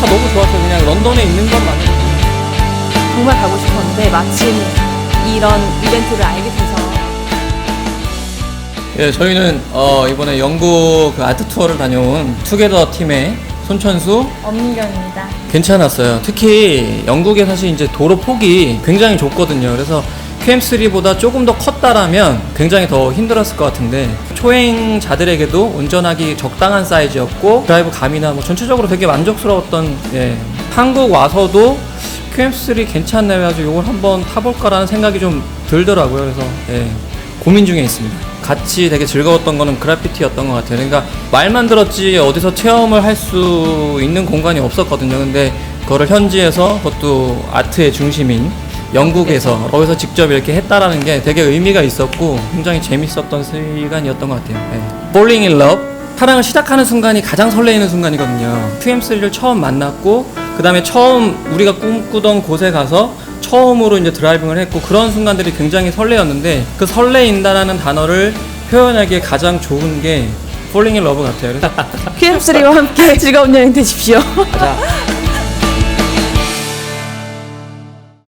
다 너무 좋았어요. 그냥 런던에 있는 것만으로. 정말 가고 싶었는데 마침 이런 이벤트를 알게 돼서 예, 저희는 어, 이번에 영국 그 아트 투어를 다녀온 투게더 팀의 손천수 엄민경입니다. 괜찮았어요. 특히 영국에 사실 이제 도로 폭이 굉장히 좁거든요. 그래서 QM3보다 조금 더 컸다라면 굉장히 더 힘들었을 것 같은데 초행자들에게도 운전하기 적당한 사이즈였고 드라이브 감이나 뭐 전체적으로 되게 만족스러웠던 예. 한국 와서도 QM3 괜찮네 해가지고 이걸 한번 타볼까라는 생각이 좀 들더라고요. 그래서 예. 고민 중에 있습니다. 같이 되게 즐거웠던 거는 그래피티였던 것 같아요. 그러니까 말만 들었지 어디서 체험을 할 수 있는 공간이 없었거든요. 근데 그거를 현지에서 그것도 아트의 중심인 영국에서 거기서 직접 이렇게 했다라는 게 되게 의미가 있었고 굉장히 재밌었던 시간이었던 것 같아요. 네. Falling in Love 사랑을 시작하는 순간이 가장 설레이는 순간이거든요. QM3를 처음 만났고 그 다음에 처음 우리가 꿈꾸던 곳에 가서 처음으로 이제 드라이빙을 했고 그런 순간들이 굉장히 설레었는데 그 설레인다라는 단어를 표현하기에 가장 좋은 게 Falling in Love 같아요. 그래서 QM3와 함께 즐거운 여행 되십시오. 자,